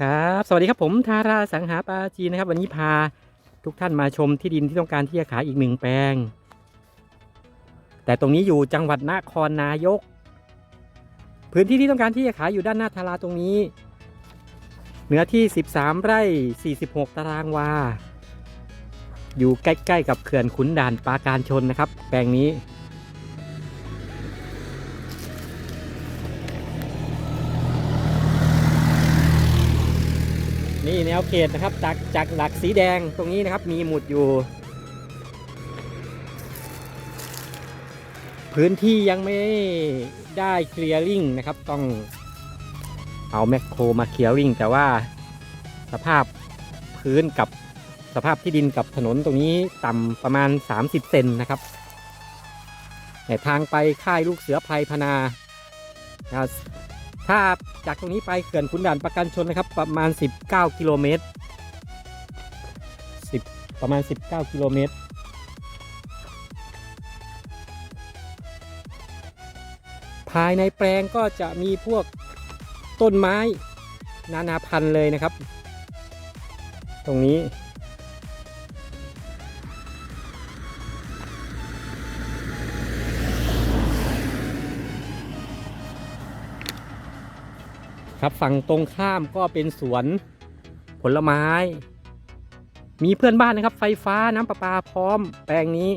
ครับ สวัสดีครับผมทาราสังหาปาจีนะครับ วันนี้พาทุกท่านมาชมที่ดินที่ต้องการที่จะขายอีกหนึ่งแปลง แต่ตรงนี้อยู่จังหวัดนครนายก พื้นที่ที่ต้องการที่จะขายอยู่ด้านหน้าทาราตรงนี้ เนื้อที่ 13 ไร่ 46 ตารางวา อยู่ใกล้ๆกับเขื่อนขุนด่านปราการชนนะครับ แปลงนี้ นี่แนวเขตนะครับจากจากหลักสีแดงตรงนี้นะครับมีหมุดอยู่ พื้นที่ยังไม่ได้เคลียร์ลิงนะครับต้องเอาแมคโครมาเคลียร์ลิงแต่ว่าสภาพพื้นกับสภาพที่ดินกับถนนตรงนี้ต่ำประมาณ 30 เซนนะครับแต่ทางไปค่ายลูกเสือไพรพนา ถ้าจากตรงนี้ไปเขื่อนขุนด่านประกันชนนะครับ ประมาณ 19 กิโลเมตร10 ประมาณ 19 กิโลเมตร ภายในแปลงก็จะมีพวกต้นไม้ นานาพันธุ์เลยนะครับ ตรงนี้ ครับฝั่งตรงข้ามก็เป็นสวนผลไม้ มีเพื่อนบ้านนะครับ ไฟฟ้าน้ำประปาพร้อมแปลงนี้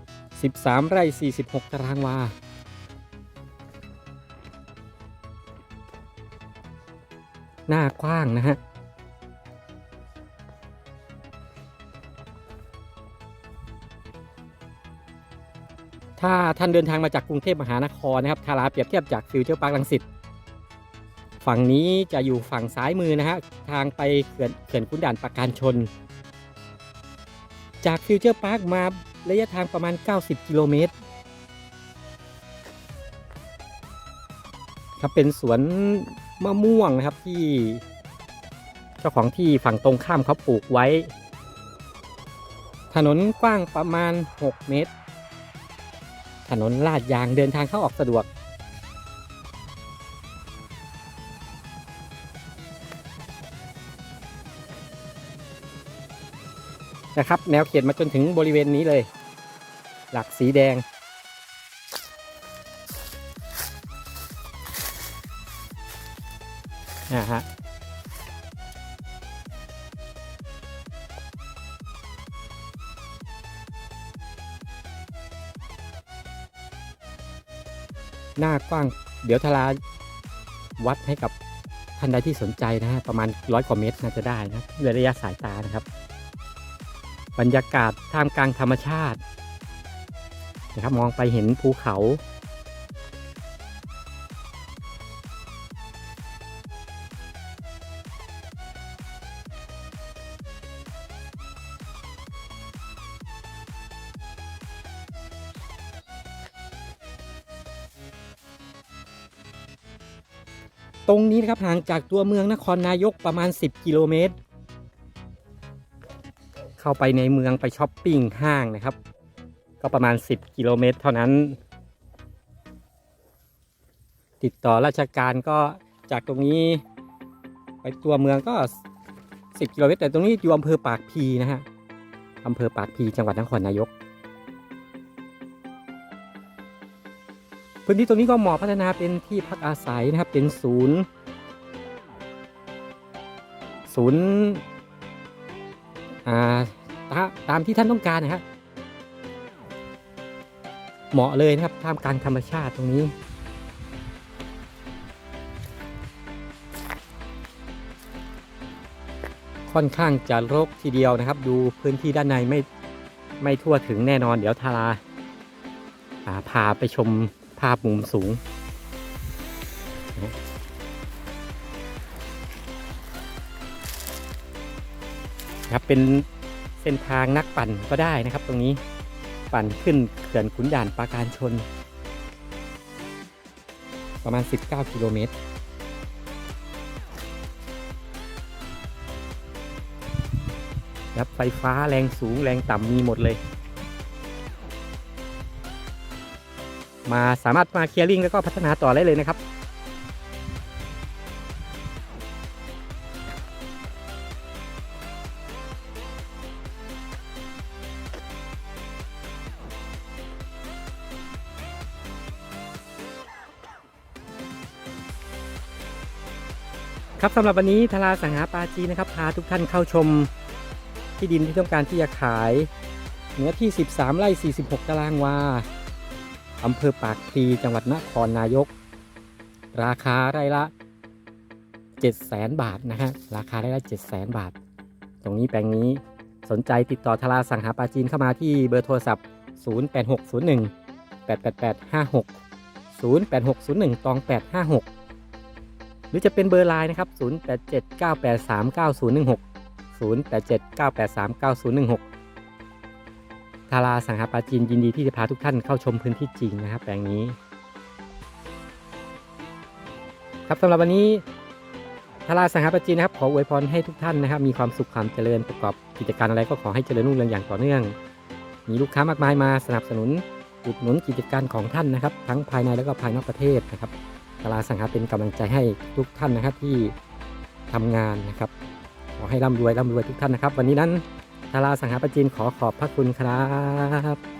13 ไร่ 46 ตารางวา หน้ากว้างนะฮะ ถ้าท่านเดินทางมาจากกรุงเทพมหานครนะครับทาราเปรียบเทียบจากฟิวเจอร์พาร์คลังสิตฝั่งนี้จะอยู่ฝั่งซ้ายมือนะฮะทางไปเขื่อนเขื่อนขุนด่านปราการชน จากฟิวเจอร์พาร์คมาระยะทางประมาณ 90 กิโลเมตรครับเป็นสวนมะม่วงนะครับที่ เจ้าของที่ฝั่งตรงข้ามเขาปลูกไว้ ถนนกว้างประมาณ 6 เมตร ถนนลาดยางเดินทางเข้าออกสะดวก นะครับ แนวเขตมาจนถึงบริเวณนี้เลย หลักสีแดง นะฮะ หน้ากว้าง เดี๋ยวทาราวัดให้กับท่านใดที่สนใจนะฮะประมาณร้อยกว่าเมตรน่าจะได้นะด้วยระยะสายตานะครับ บรรยากาศท่ามกลางธรรมชาตินะครับมองไปเห็นภูเขา ตรงนี้นะครับห่างจากตัวเมืองนครนายกประมาณ 10 กิโลเมตร เข้าไปในเมืองไปช้อปปิ้งห้างนะครับ ก็ประมาณ 10 กิโลเมตร เท่านั้น ติดต่อราชการก็จากตรงนี้ ไปตัวเมืองก็ 10 กิโลเมตร แต่ตรงนี้อยู่อำเภอปากพีนะฮะอำเภอปากพีจังหวัดนครนายก พื้นที่ตรงนี้ก็เหมาะพัฒนาเป็นที่พักอาศัยนะครับ เป็นศูนย์ ศูนย์อ่าตาตามที่ท่านต้องการนะฮะเหมาะเลยนะครับท่ามกลางธรรมชาติตรงนี้ ค่อนข้างจะรกทีเดียวนะครับ ดูพื้นที่ด้านในไม่ไม่ทั่วถึงแน่นอน เดี๋ยวทาราพาไปชม ภาพมุมสูง ครับเป็นเส้นทางนักปั่นก็ได้นะครับ ตรงนี้ปั่นขึ้นเขื่อนขุนด่านปราการชน ประมาณ 19 กิโลเมตรครับไฟฟ้าแรงสูงแรงต่ำมีหมดเลย มาสามารถมาเคลียร์ลิงแล้วก็พัฒนาต่อได้เลยนะครับครับสำหรับวันนี้ทลาสังหาปาจีนะครับพาทุกท่านเข้าชมที่ดินที่ต้องการที่จะขายเนื้อที่ 13 ไร่ 46 ตารางวา อำเภอปากพลีจังหวัดนครนายก ราคาไร่ละ7 0 0 0บาทนะฮะราคาไร่ละ7 0 0 0บาท ตรงนี้แปลงนี้สนใจติดต่อทาราสังหาปาจีนเข้ามาที่เบอร์โทรศัพท์ 08601 88856 08601ตอง856 หรือจะเป็นเบอร์ไลน์นะครับ 0879839016 0879839016 ทาราสังหาปาจีนยินดีที่จะพาทุกท่านเข้าชมพื้นที่จริงนะครับแปลงนี้ ครับสำหรับวันนี้ทาราสังหาปาจีนนะครับขออวยพรให้ทุกท่านนะครับ มีความสุขความเจริญประกอบกิจการอะไรก็ขอให้เจริญรุ่งเรืองอย่างต่อเนื่อง มีลูกค้ามากมายมาสนับสนุนอุดหนุนกิจการของท่านนะครับ ทั้งภายในและก็ภายนอกประเทศนะครับตลาสังหาเป็นกำลังใจให้ทุกท่านนะครับที่ทำงานนะครับ ขอให้ร่ำรวยร่ำรวยทุกท่านนะครับ วันนี้นั้น ทาราสังหาประจินขอขอบพระคุณครับ